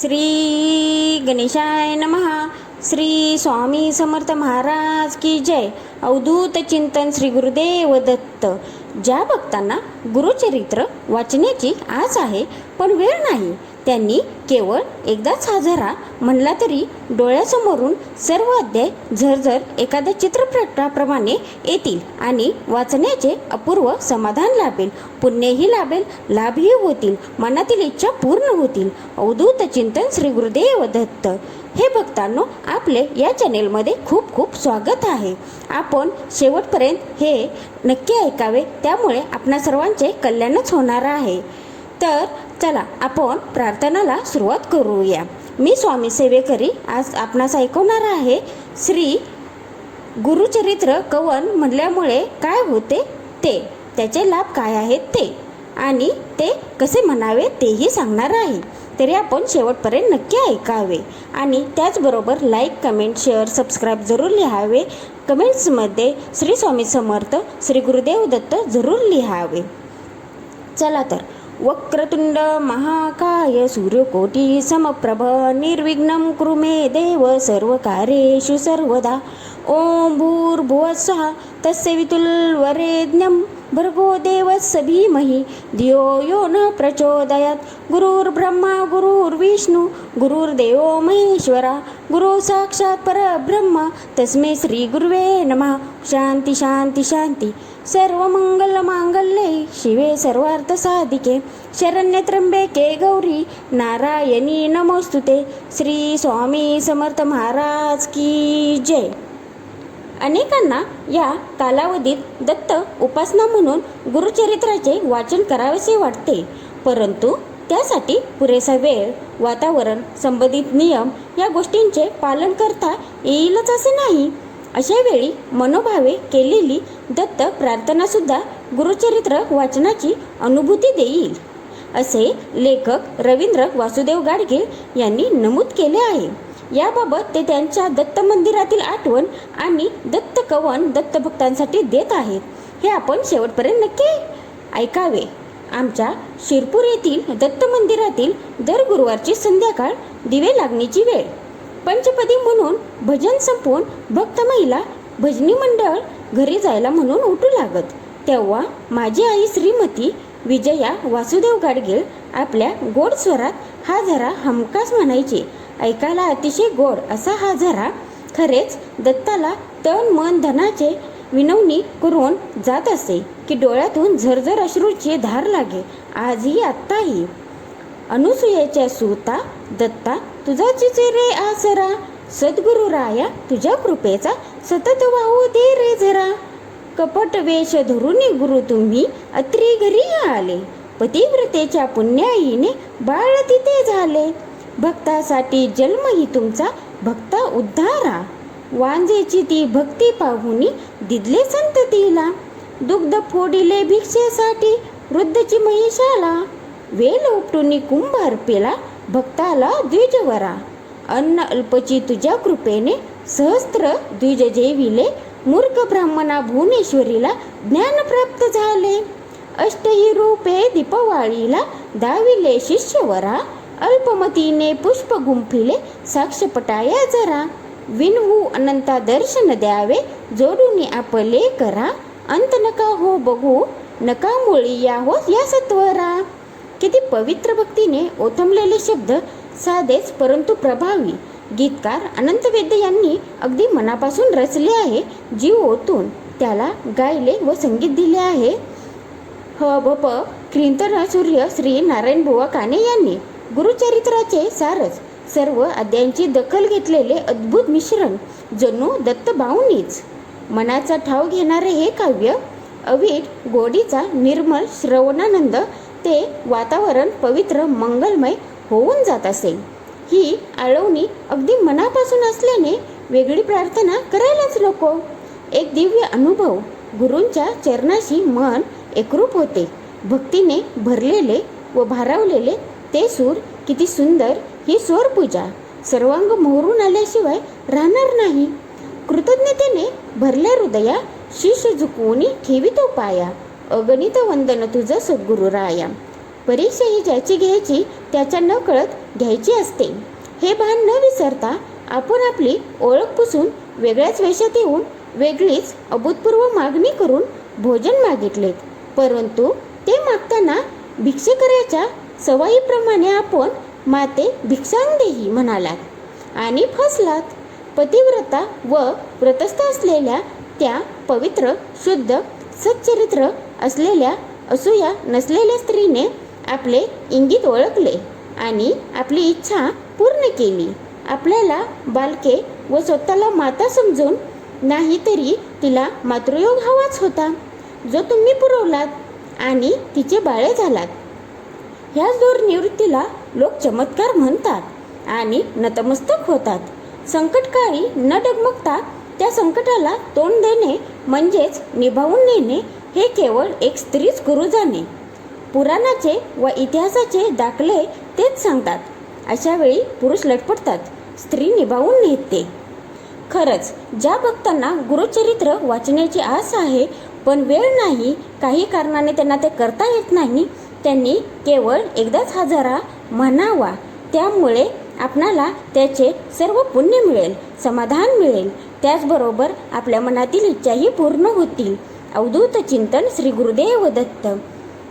श्री गणेशाय नमहा श्री स्वामी समर्थ महाराज की जय. अवधूत चिंतन श्री गुरुदेव दत्त. ज्या भक्तांना गुरुचरित्र वाचण्याची आस आहे पण वेळ नाही त्यांनी केवळ एकदाच हा झरा म्हणला तरी डोळ्यासमोरून सर्व अध्याय झरझर एखाद्या चित्रपटाप्रमाणे येतील आणि वाचण्याचे अपूर्व समाधान लाभेल. पुण्यही लाभेल लाभही होतील मनातील इच्छा पूर्ण होतील. अवधूत चिंतन श्री गुरुदेव दत्त. हे भक्तांनो आपले या चॅनेलमध्ये खूप खूप स्वागत आहे. आपण शेवटपर्यंत हे नक्की ऐकावे त्यामुळे आपणा सर्वांचे कल्याणच होणार आहे. तर चला आपण प्रार्थनाला सुरुवात करूया. मी स्वामी सेवेकरी आज आपणास ऐकवणार आहे श्री गुरुचरित्र कवन म्हणल्यामुळे काय होते ते त्याचे लाभ काय आहेत ते आणि ते कसे म्हणावे तेही सांगणार आहे. तरी आपण शेवटपर्यंत नक्की ऐकावे. आणि त्याचबरोबर लाईक कमेंट शेअर सबस्क्राईब जरूर लिहावे. कमेंट्समध्ये श्री स्वामी समर्थ श्री गुरुदेव दत्त जरूर लिहावे. चला तर वक्रतुण्ड महाकाय सूर्यकोटी समप्रभ निर्विघ्नं कुरु मे देव सर्वकार्येषु सर्वदा. ॐ भूर्भुवस्सः तस्य वितुल्वरेण्यं भर्गो देवस्य धीमहि. धियो यो न प्रचोदयात्. गुरुर्ब्रह्मा गुरुर्विष्णु गुरुर्देवो महेश्वरा. गुरु साक्षात् परब्रह्म. तस्मै श्री शान्ति नमः शान्ति. सर्व मंगल मांगल्ये शिवे सर्वार्थसाधिके शरण्य त्र्यंबके गौरी नारायणी नमोस्तुते. श्री स्वामी समर्थ महाराज की जय. अनेकांना या कालावधीत दत्त उपासना म्हणून गुरुचरित्राचे वाचन करावेसे वाटते. परंतु त्यासाठी पुरेसा वेळ वातावरण संबंधित नियम या गोष्टींचे पालन करता येईलच असे नाही. अशा वेळी मनोभावे केलेली दत्त प्रार्थनासुद्धा गुरुचरित्र वाचनाची अनुभूती देईल असे लेखक रवींद्र वासुदेव गाडगे यांनी नमूद केले आहे. याबाबत ते त्यांच्या दत्त मंदिरातील आठवण आणि दत्त कवन दत्तभक्तांसाठी देत आहेत. हे आपण शेवटपर्यंत नक्की ऐकावे. आमच्या शिरपूर येथील दत्त मंदिरातील दर गुरुवारची संध्याकाळ दिवे लागण्याची वेळ. पंचपदी म्हणून भजन संपवून भक्त महिला भजनी मंडळ घरी जायला म्हणून उठू लागत. तेव्हा माझी आई श्रीमती विजया वासुदेव गाडगीळ आपल्या गोड स्वरात हा झरा हमखास म्हणायचे. ऐकायला अतिशय गोड असा हा झरा खरेच दत्ताला तन मन धनाचे विनवणी करून जात असे की डोळ्यातून झरझर अश्रूची धार लागे. आजही आत्ताही. अनुसुयेच्या सुता दत्ता तुझा चिचेरे आसरा. सद्गुरु राया तुझ्या कृपेचा सतत वाहू दे रे जरा. कपट वेश धरून गुरु तुम्ही अत्री घरी आले. पतिव्रतेच्या पुण्याईने बाळ तिथे झाले. भक्तासाठी जन्मही तुमचा भक्ता उद्धारा. वांजेची ती भक्ती पाहुनी दिदले संततीला दुग्ध फोडिले भिक्षेसाठी वृद्धची महिषाला. वेल उपटून कुंभार पेला भक्ताला द्विजवरा. अन्न अल्पची तुझ्या कृपेने सहस्त्र द्विज जेविले मूर्ख ब्राह्मणा भुवनेश्वरीला ज्ञान प्राप्त झाले. अष्टही रूपे दीपवाळीला दाविले शिष्यवरा. अल्पमतीने पुष्प गुंफिले साक्षपटाया जरा. विनवू अनंता दर्शन द्यावे जोडून आपले करा. अंत नका हो बघू नका मुळी या हो या सत्वरा. किती पवित्र भक्तीने ओथंबलेले शब्द साधेच परंतु प्रभावी. गीतकार अनंत वेद्य यांनी अगदी मनापासून रचले आहे जीव ओतून त्याला गायले व संगीत दिले आहे. ह भ प कीर्तन सूर्य श्री नारायण बुवा काने यांनी गुरुचरित्राचे सारच सर्व अध्यायांची दखल घेतलेले अद्भुत मिश्रण जणू दत्तभाऊनीच मनाचा ठाव घेणारे हे काव्य अवीट गोडीचा निर्मल श्रवणानंद ते वातावरण पवित्र मंगलमय होऊन जात असे. ही आळवणी अगदी मनापासून असल्याने वेगळी प्रार्थना करायलाच नको. एक दिव्य अनुभव गुरूंच्या चरणाशी मन एकरूप होते. भक्तीने भरलेले व भारावलेले ते सूर किती सुंदर ही स्वरपूजा सर्वांग मोहरून आल्याशिवाय राहणार नाही. कृतज्ञतेने भरल्या हृदया शिष्य झुकवून ठेवितो पाया. अगणित वंदन तुझं सद्गुरु राया परीक्षा ही ज्याची घ्यायची त्याच्या न कळत घ्यायची असते. हे भान न विसरता आपण आपली ओळख पुसून वेगळ्याच वेशात येऊन वेगळीच अभूतपूर्व मागणी करून भोजन मागितलेत. परंतु ते मागताना भिक्षेकऱ्याच्या सवयीप्रमाणे आपण माते भिक्षांग देही म्हणालात. आणि फसलात. पतिव्रता व व्रतस्थ असलेल्या त्या पवित्र शुद्ध सच्चरित्र असलेल्या असूया नसलेल्या स्त्रीने आपले इंगित ओळखले आणि आपली इच्छा पूर्ण केली. आपल्याला बालके व स्वतःला माता समजून नाही तरी तिला मातृयोग हवाच होता जो तुम्ही पुरवलात आणि तिचे बाळे झालात. ह्याच दूर निवृत्तीला लोक चमत्कार म्हणतात आणि नतमस्तक होतात. संकटकाळी न डगमगता त्या संकटाला तोंड देणे म्हणजेच निभावून नेणे हे केवळ एक स्त्रीच करू जाणे पुराणाचे व इतिहासाचे दाखले तेच सांगतात. अशा वेळी पुरुष लटपटतात स्त्री निभावून नेते खरंच ज्या भक्तांना गुरुचरित्र वाचण्याची आस आहे पण वेळ नाही काही कारणाने त्यांना ते करता येत नाही त्यांनी केवळ एकदाच हजारा म्हणावा. त्यामुळे आपणाला त्याचे सर्व पुण्य मिळेल समाधान मिळेल. त्याचबरोबर आपल्या मनातील इच्छाही पूर्ण होतील. अवधूत चिंतन श्री गुरुदेव दत्त.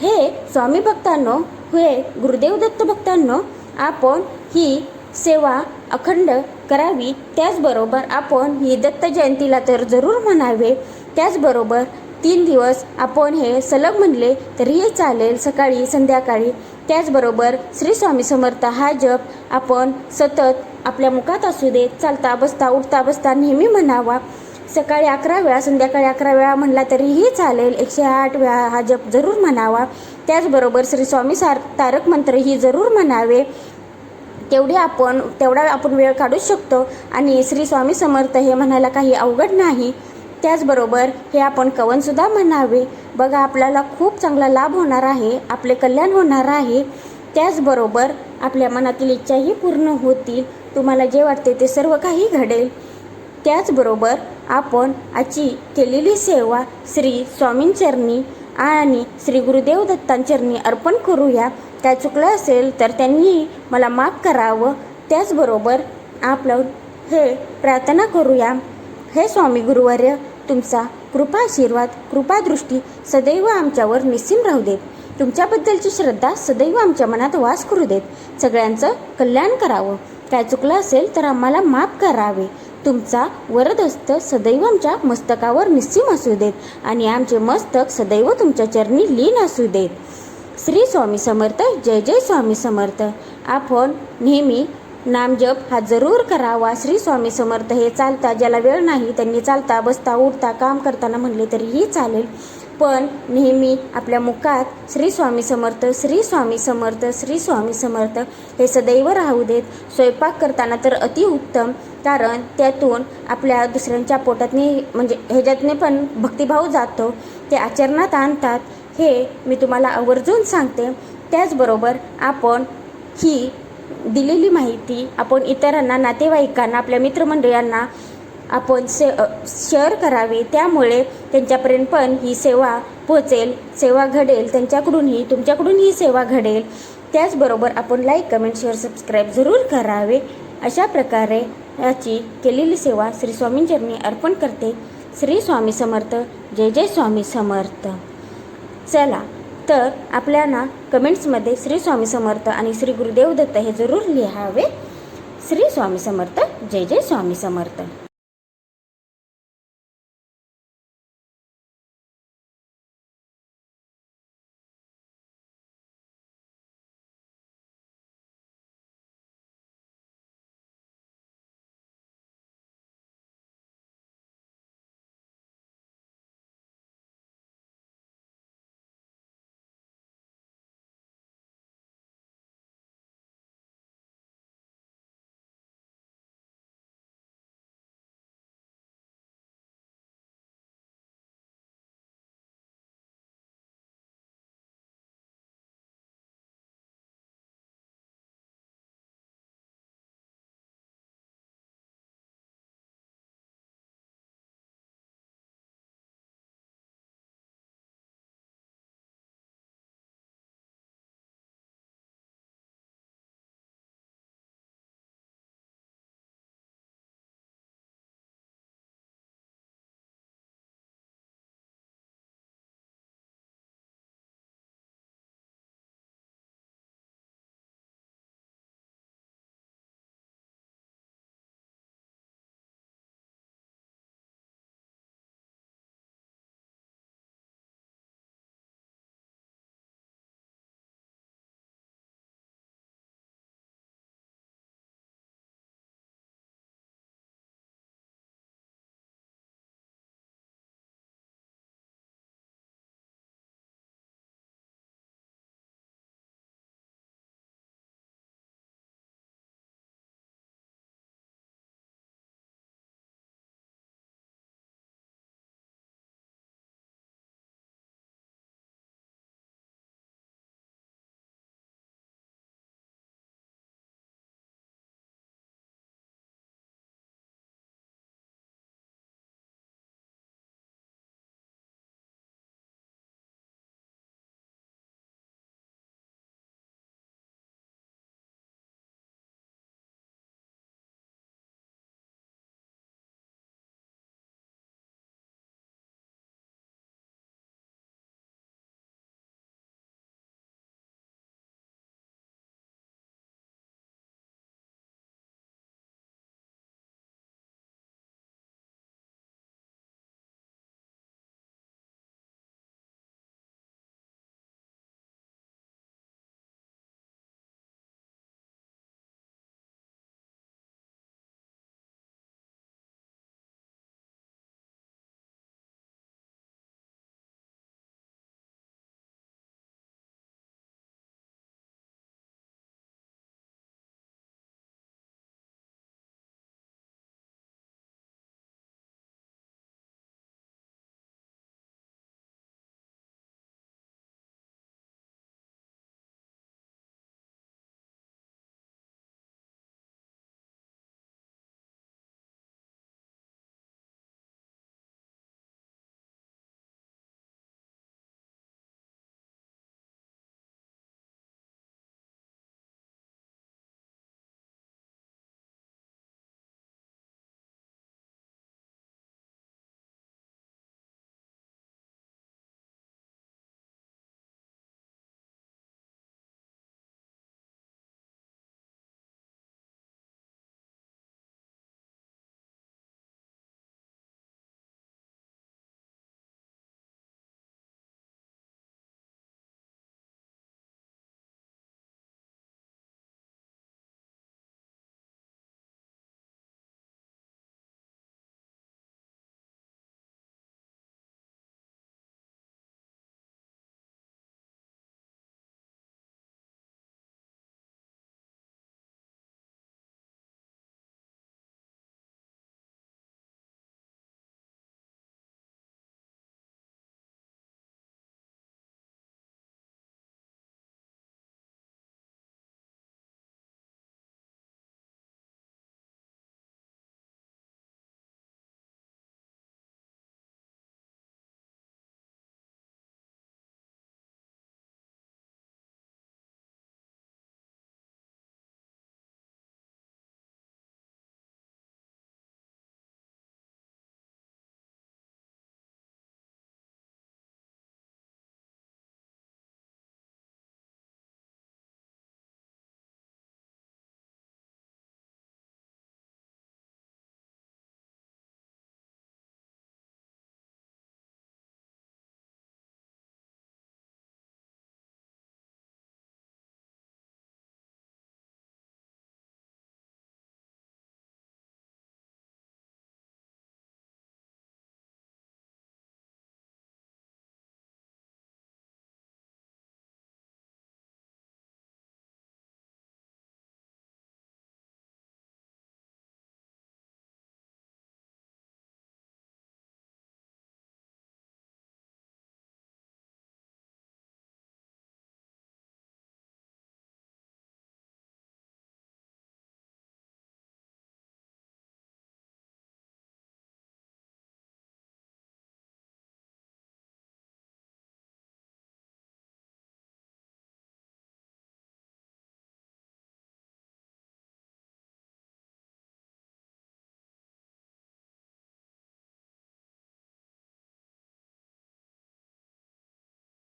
हे स्वामी भक्तांनो हे गुरुदेव दत्त भक्तांनो आपण ही सेवा अखंड करावी त्याचबरोबर आपण ही दत्त जयंतीला तर जरूर म्हणावे. त्याचबरोबर तीन दिवस आपण हे सलग म्हणले तरीही चालेल सकाळी संध्याकाळी. त्याचबरोबर श्री स्वामी समर्थ हा जप आपण सतत आपल्या मुखात असू दे चालता बसता उठता बसता नेहमी म्हणावा. सकाळी अकरा वेळा संध्याकाळी अकरा वेळा म्हणला तरीही चालेल. एकशे आठ वेळा हा जप जरूर म्हणावा. त्याचबरोबर श्री स्वामी सार तारक मंत्र ही जरूर म्हणावे. तेवढे आपण तेवढा आपण वेळ काढू शकतो. आणि श्री स्वामी समर्थ हे म्हणायला काही अवघड नाही. त्याचबरोबर हे आपण कवनसुद्धा म्हणावे. बघा आपल्याला खूप चांगला लाभ होणार आहे. आपले कल्याण होणार आहे. त्याचबरोबर आपल्या मनातील इच्छाही पूर्ण होतील. तुम्हाला जे वाटते ते सर्व काही घडेल. त्याचबरोबर आपण आजची केलेली सेवा श्री स्वामींचरणी आणि श्री गुरुदेव दत्तांचरणी अर्पण करूया. त्या चुकलं असेल तर त्यांनी मला माफ करावं. त्याचबरोबर आपलं हे प्रार्थना करूया. हे स्वामी गुरुवर्य तुमचा कृपा आशीर्वाद कृपादृष्टी सदैव आमच्यावर निस्सीम राहू देत. तुमच्याबद्दलची श्रद्धा सदैव आमच्या मनात वास करू देत. सगळ्यांचं कल्याण करावं. काय चुकलं असेल तर आम्हाला माफ करावे. तुमचा वरदस्त सदैव आमच्या मस्तकावर निस्सीम असू देत आणि आमचे मस्तक सदैव तुमच्या चरणी लीन असू देत. श्री स्वामी समर्थ जय जय स्वामी समर्थ. आपण नेहमी नामजप हा जरूर करावा. श्री स्वामी समर्थ हे चालता ज्याला वेळ नाही त्यांनी चालता बसता उठता काम करताना म्हणले तरीही चालेल. पण नेहमी आपल्या मुखात श्री स्वामी समर्थ श्री स्वामी समर्थ श्री स्वामी समर्थ हे सदैव राहू देत. स्वयंपाक करताना तर अतिउत्तम कारण त्यातून आपल्या दुसऱ्यांच्या पोटातनी म्हणजे ह्याच्यातने पण भक्तिभाव जातो. ते आचरणात आणतात. हे मी तुम्हाला आवर्जून सांगते. त्याचबरोबर आपण ही दिलेली माहिती आपण इतरांना नातेवाईकांना आपल्या मित्रमंडळांना आपण से शेअर करावी. त्यामुळे त्यांच्यापर्यंत पण ही सेवा पोचेल सेवा घडेल त्यांच्याकडूनही तुमच्याकडून ही सेवा घडेल. त्याचबरोबर आपण लाईक कमेंट शेअर सबस्क्राईब जरूर करावे. अशा प्रकारे याची केलेली सेवा श्री स्वामींचरणी अर्पण करते. श्री स्वामी समर्थ जय जय स्वामी समर्थ. चला तर आपल्याला कमेंट्समध्ये श्री स्वामी समर्थ आणि श्री गुरुदेव दत्त हे जरूर लिहावे. श्री स्वामी समर्थ जय जय स्वामी समर्थ.